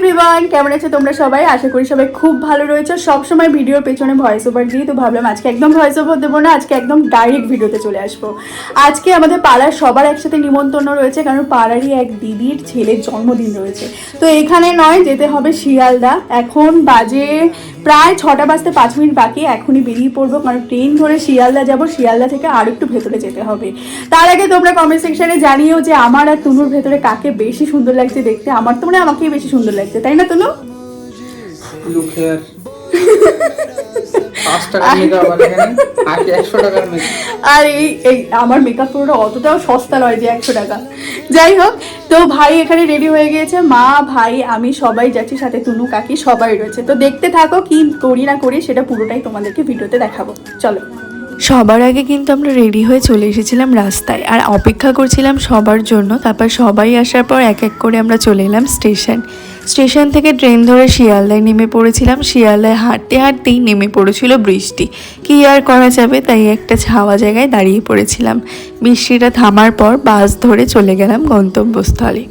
Everyone কেমন আছে তোমরা সবাই? আশা করি সবাই খুব ভালো রয়েছে। সবসময় ভিডিওর পেছনে ভয়েস ওভার দিই তো ভাবলাম আজকে একদম ভয়েস ওভার দেবো না, আজকে একদম ডাইরেক্ট ভিডিওতে চলে আসব। আজকে আমাদের পাড়ার সবার একসাথে নিমন্ত্রণ রয়েছে, কারণ পাড়ারই এক দিদির ছেলের জন্মদিন রয়েছে। তো এখানে নয়, যেতে হবে শিয়ালদা। এখন বাজে প্রায় ছটা বাজতে পাঁচ মিনিট বাকি, এখনই বেরিয়ে পড়ব, কারণ ট্রেন ধরে শিয়ালদা যাব, শিয়ালদা থেকে আর একটু ভেতরে যেতে হবে। তার আগে তোমরা কমেন্ট সেকশনে জানিও যে আমার আর তনুর ভেতরে কাকে বেশি সুন্দর লাগছে দেখতে? আমার তো মনে আমাকেই বেশি সুন্দর লাগছে, তাই না, তুনু? আর এই এই আমার মেকআপ পুরোটা অতটাও সস্তা নয় যে একশো টাকা। যাই হোক তো ভাই এখানে রেডি হয়ে গিয়েছে। মা ভাই আমি সবাই যাচ্ছি সাথে তুনু কাকি সবাই রয়েছে। তো দেখতে থাকো কি করি না করি সেটা পুরোটাই তোমাদেরকে ভিডিওতে দেখাবো। চলো। সবার আগে কিন্তু আমরা রেডি হয়ে চলে এসেছিলাম রাস্তায় আর অপেক্ষা করছিলাম সবার জন্য। তারপর সবাই আসার পর এক এক করে আমরা চলে এলাম স্টেশন স্টেশন থেকে ট্রেন ধরে শিয়ালদায় নেমে পড়েছিলাম। শিয়ালদায় হাঁটতে হাঁটতেই নেমে পড়েছিল বৃষ্টি। কি আর করা যাবে? তাই একটা ছাওয়া জায়গায় দাঁড়িয়ে পড়েছিলাম। বৃষ্টিটা থামার পর বাস ধরে চলে গেলাম গন্তব্যস্থলে।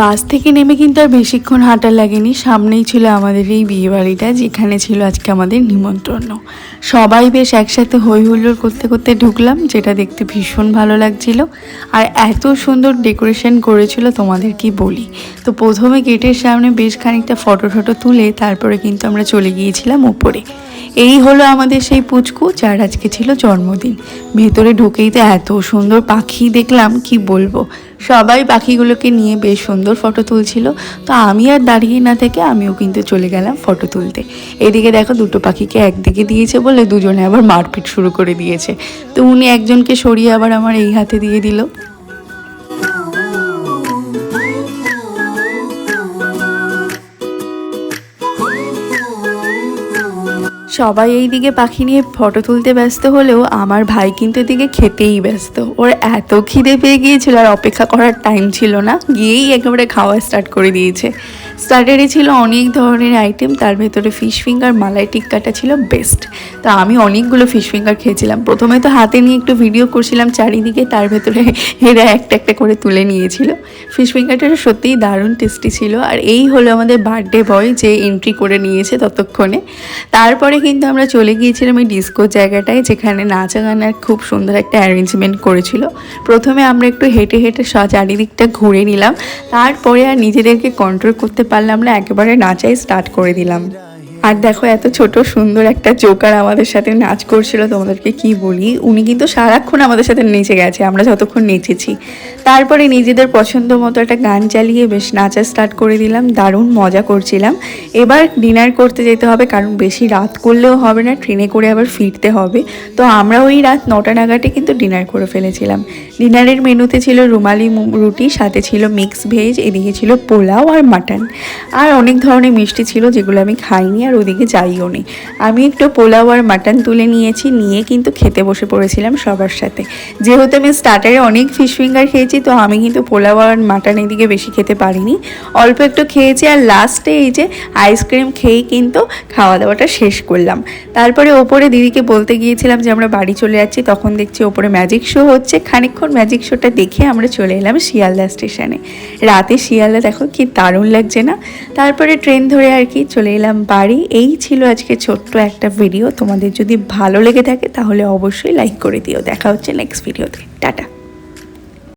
বাস থেকে নেমে কিন্তু আর বেশিক্ষণ হাঁটা লাগেনি। সামনেই ছিল আমাদের এই বিয়ে বাড়িটা যেখানে ছিল আজকে আমাদের নিমন্ত্রণ। সবাই বেশ একসাথে হই হুল্লোড় করতে করতে ঢুকলাম, যেটা দেখতে ভীষণ ভালো লাগছিল। আর এত সুন্দর ডেকোরেশন করেছিল তোমাদের কি বলি। তো প্রথমে গেটের সামনে বেশ খানিকটা ফটো টটো তুলে তারপরে কিন্তু আমরা চলে গিয়েছিলাম উপরে এই হলো আমাদের সেই পুচকু, যার আজকে ছিল জন্মদিন। ভেতরে ঢুকেই তো এত সুন্দর পাখি দেখলাম, কি বলব? সবাই পাখিগুলোকে নিয়ে বেশ সুন্দর ফটো তুলছিল। তো আমি আর দাঁড়িয়ে না থেকে আমিও কিন্তু চলে গেলাম ফটো তুলতে। এদিকে দেখো দুটো পাখিকে একদিকে দিয়েছে বলে দুজনে আবার মারপিট শুরু করে দিয়েছে। তো উনি একজনকে সরিয়ে আবার আমার এই হাতে দিয়ে দিল। সবাই এই দিকে পাখি নিয়ে ফটো তুলতে ব্যস্ত হলেও আমার ভাই কিন্তু এদিকে খেতেই ব্যস্ত। ওর এত খিদে পেয়ে গিয়েছিল আর অপেক্ষা করার টাইম ছিল না। গিয়েই একেবারে খাওয়া স্টার্ট করে দিয়েছে। স্টার্টারে ছিল অনেক ধরনের আইটেম তার ভেতরে ফিশ ফিঙ্গার মালাই টিক্কাটা ছিল বেস্ট তা আমি অনেকগুলো ফিশ ফিঙ্গার খেয়েছিলাম। প্রথমে তো হাতে নিয়ে একটু ভিডিও করছিলাম, চারিদিকে তার ভেতরে এরা একটা একটা করে তুলে নিয়েছিল। ফিশ ফিঙ্গারটা সত্যিই দারুণ টেস্টি ছিল। আর এই হলো আমাদের বার্থডে বয় যে এন্ট্রি করে নিয়েছে ততক্ষণে। তারপরে কিন্তু আমরা চলে গিয়েছিলাম এই ডিস্কো জায়গাটায়, যেখানে নাচা গানার খুব সুন্দর একটা অ্যারেঞ্জমেন্ট করেছিল। প্রথমে আমরা একটু হেঁটে হেঁটে চারিদিকটা ঘুরে নিলাম। তারপরে আর নিজেদেরকে কন্ট্রোল করতে পারলাম না একেবারে নাচাই স্টার্ট করে দিলাম। আর দেখো, এত ছোট, সুন্দর একটা জোকার আমাদের সাথে নাচ করছিল, তোমাদেরকে কি বলি? উনি কিন্তু সারাক্ষণ আমাদের সাথে নেচে গেছে, আমরা যতক্ষণ নেচেছি। তারপরে নিজেদের পছন্দ মতো একটা গান চালিয়ে বেশ নাচা স্টার্ট করে দিলাম, দারুণ মজা করছিলাম। এবার ডিনার করতে যেতে হবে, কারণ বেশি রাত করলেও হবে না ট্রেনে করে আবার ফিরতে হবে। তো আমরা ওই রাত নটা নাগাদে কিন্তু ডিনার করে ফেলেছিলাম। ডিনারের মেনুতে ছিল রুমালি রুটি, সাথে ছিল মিক্স ভেজ এদিকে ছিল পোলাও আর মাটন আর অনেক ধরনের মিষ্টি ছিল, যেগুলো আমি খাইনি আর ওদিকে যাইও নি। আমি একটু পোলাও আর মাটন তুলে নিয়েছি, নিয়ে কিন্তু খেতে বসে পড়েছিলাম সবার সাথে। যেহেতু আমি স্টার্টারে অনেক ফিশ ফিঙ্গার খেয়েছি, তো আমি কিন্তু পোলাও আর মাটন এদিকে বেশি খেতে পারিনি। অল্প একটু খেয়েছি আর লাস্টে এই যে আইসক্রিম খেয়েই কিন্তু খাওয়া দাওয়াটা শেষ করলাম। তারপরে ওপরে দিদিকে বলতে গিয়েছিলাম যে, আমরা বাড়ি চলে যাচ্ছি, তখন দেখছি ওপরে ম্যাজিক শো হচ্ছে। খানিকক্ষণ ম্যাজিক শোটা দেখে আমরা চলে এলাম শিয়ালদা স্টেশনে রাতে শিয়ালদা দেখো কি দারুণ লাগছে না? তারপরে ট্রেন ধরে আর কি চলে এলাম বাড়ি। এই ছিল আজকে ছোট্ট একটা ভিডিও তোমাদের যদি ভালো লেগে থাকে, তাহলে অবশ্যই লাইক করে দিও। দেখা হচ্ছে নেক্সট ভিডিওতে টাটা।